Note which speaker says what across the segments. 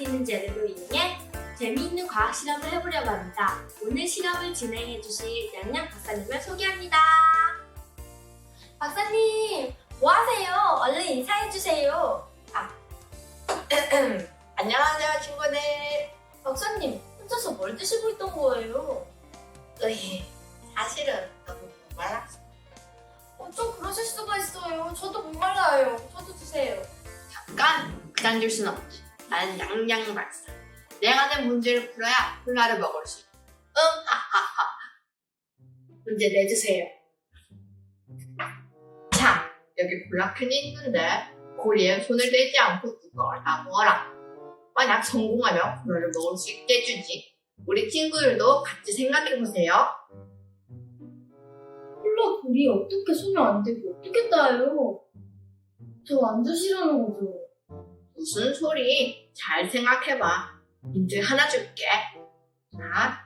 Speaker 1: 뇌를 이용해 재미있는 과학 실험을 해보려고 합니다. 오늘 실험을 진행해 주실 양양 박사님을 소개합니다. 박사님, 뭐 하세요? 얼른 인사해 주세요.
Speaker 2: 안녕하세요 친구들
Speaker 1: 박사님, 혼자서 뭘 드시고 있던 거예요?
Speaker 2: 으이, 사실은 너무 말랐어
Speaker 1: 어, 좀 그러실 수가 있어요. 저도 못 말라요. 저도 드세요.
Speaker 2: 잠깐 그냥 줄 순 없지 나는 양양 박사 내가 낸 문제를 풀어야 콜라를 먹을 수 있어 응? 하하하. 문제 내주세요. 자 여기 콜라캔이 있는데 고리에 손을 대지 않고 다 모아라. 만약 성공하면 콜라를 먹을 수 있게 해주지. 우리 친구들도 같이 생각해보세요.
Speaker 1: 콜라 불이 어떻게 손이 안 되고 어떻게 따요? 저안 드시라는 거죠?
Speaker 2: 무슨 소리? 잘 생각해봐. 문제 하나 줄게. 자,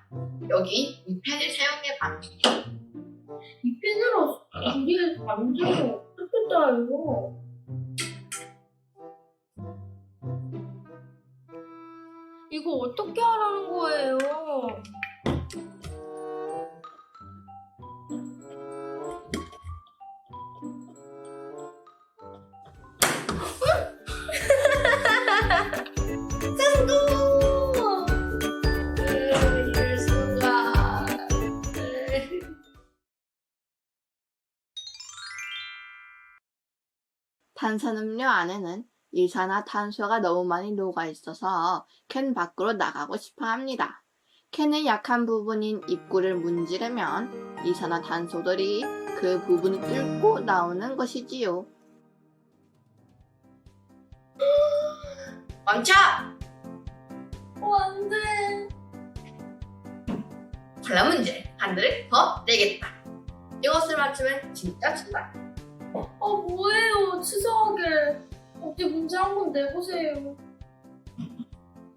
Speaker 2: 여기 이 펜을 사용해봐.
Speaker 1: 이 펜으로 안 되고 어떻게 따요? 이거 어떻게 하라는 거예요?
Speaker 2: 탄산음료 안에는 이산화 탄소가 너무 많이 녹아 있어서 캔 밖으로 나가고 싶어 합니다. 캔의 약한 부분인 입구를 문지르면 이산화 탄소들이 그 부분을 뚫고 나오는 것이지요. 멈춰!
Speaker 1: 어, 안 돼.
Speaker 2: 콜라 문제 하나를 더 내겠다. 이것을 맞추면 진짜 출발.
Speaker 1: 아, 뭐예요? 문제 한 번 내보세요.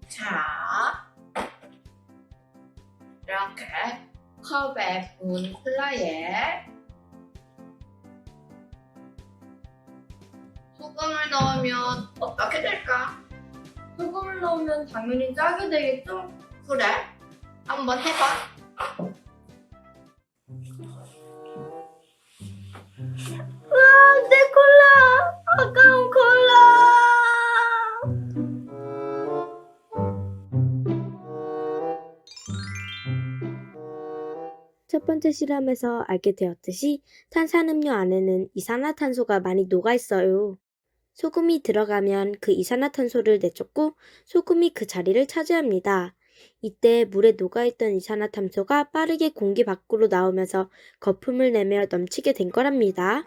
Speaker 2: 자, 이렇게 컵에 부은 콜라에 소금을 넣으면 어떻게 될까?
Speaker 1: 소금을 넣으면 당연히 짜게 되겠죠?
Speaker 2: 그래, 한번 해봐.
Speaker 3: 첫 번째 실험에서 알게 되었듯이 탄산음료 안에는 이산화탄소가 많이 녹아 있어요. 소금이 들어가면 그 이산화탄소를 내쫓고 소금이 그 자리를 차지합니다. 이때 물에 녹아있던 이산화탄소가 빠르게 공기 밖으로 나오면서 거품을 내며 넘치게 된 거랍니다.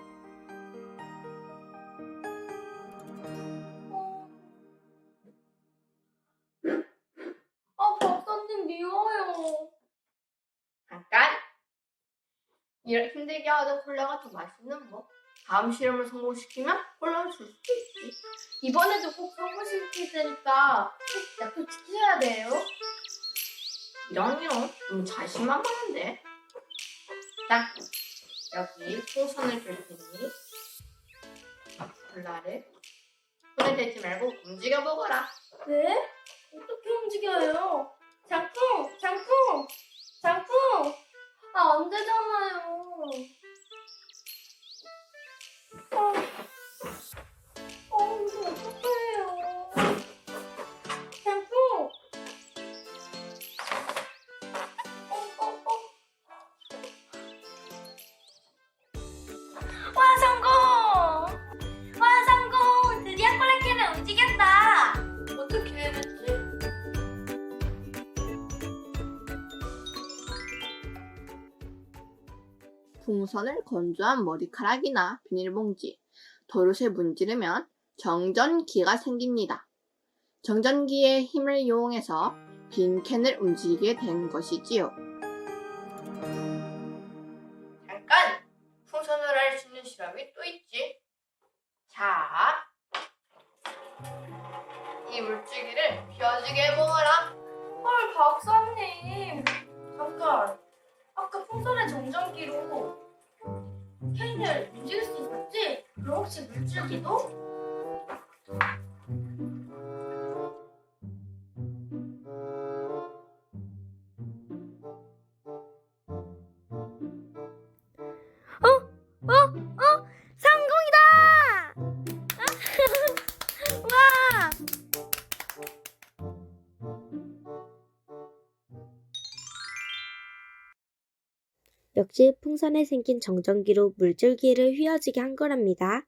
Speaker 2: 이렇게 힘들게 하던 콜라가 더 맛있는 법. 다음 실험을 성공시키면 콜라를 줄 수도 있지.
Speaker 1: 이번에도 꼭 성공시킬 테니까 꼭 약속 지키셔야 돼요.
Speaker 2: 이런요, 너무 자신만만한데. 자, 여기 풍선을 줄 테니 콜라를 손에 대지 말고 움직여 보거라.
Speaker 1: 네? 어떻게 움직여요? 장풍! 장풍! 장풍! 아, 안 되잖아요.
Speaker 2: 풍선을 건조한 머리카락이나 비닐봉지, 도롯에 문지르면 정전기가 생깁니다. 정전기의 힘을 이용해서 빈 캔을 움직이게 된 것이지요.
Speaker 1: 풍선의 정전기로 캔을 움직일 수 있었지? 그럼 혹시 물줄기도?
Speaker 3: 역시 풍선에 생긴 정전기로 물줄기를 휘어지게 한 거랍니다.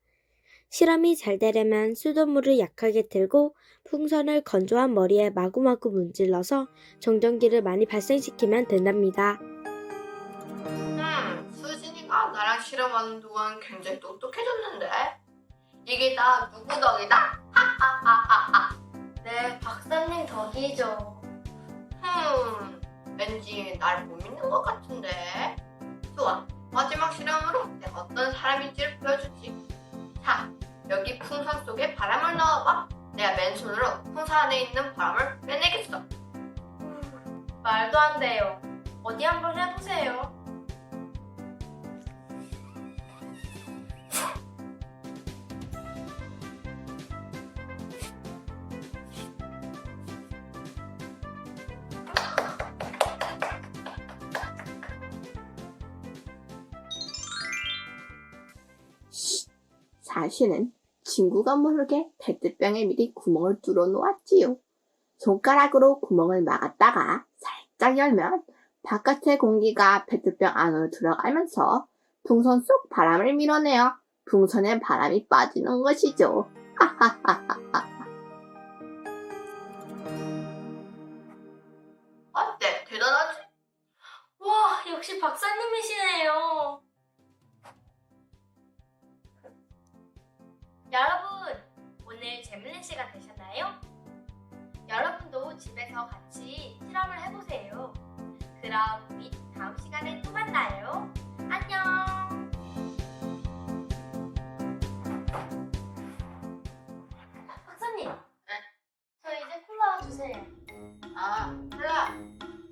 Speaker 3: 실험이 잘 되려면 수돗물을 약하게 틀고 풍선을 건조한 머리에 마구마구 문질러서 정전기를 많이 발생시키면 된답니다.
Speaker 2: 음, 수진이가 나랑 실험하는 동안 굉장히 똑똑해졌는데? 이게 다 누구 덕이다?
Speaker 1: 네, 박사님 덕이죠.
Speaker 2: 흠, 왠지 날 못 믿는 것 같은데? 좋아, 마지막 실험으로 내가 어떤 사람인지를 보여주지. 자, 여기 풍선 속에 바람을 넣어봐. 내가 맨손으로 풍선 안에 있는 바람을 빼내겠어.
Speaker 1: 말도 안 돼요. 어디 한번 해보세요.
Speaker 2: 사실은 친구가 모르게 페트병에 미리 구멍을 뚫어 놓았지요. 손가락으로 구멍을 막았다가 살짝 열면 바깥의 공기가 페트병 안으로 들어가면서 풍선 속 바람을 밀어내어 풍선에 바람이 빠지는 것이죠. 어때? 대단하지?
Speaker 1: 와, 역시 박사님이시네요. 오늘 재밌는 시간 되셨나요? 여러분도 집에서 같이 실험을 해보세요. 그럼 우리 다음 시간에 또 만나요. 안녕! 박사님, 저 이제 콜라 주세요.
Speaker 2: 아, 몰라.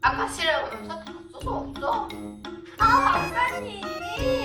Speaker 2: 아까 실험하면서 다 써서 없어.
Speaker 1: 아, 박사님!